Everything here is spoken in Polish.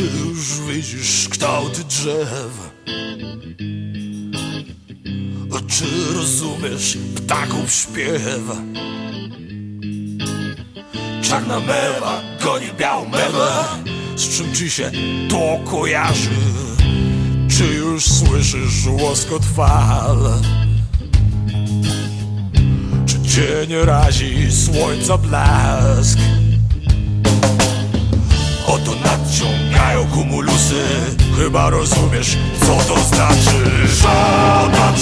Czy już widzisz kształty drzew? Czy rozumiesz ptaków śpiew? Czarna mewa goni białą mewę Z czym ci się to kojarzy? Czy już słyszysz łoskot fal? Czy cię razi słońca blask? Chyba rozumiesz, co to znaczy. Żaden,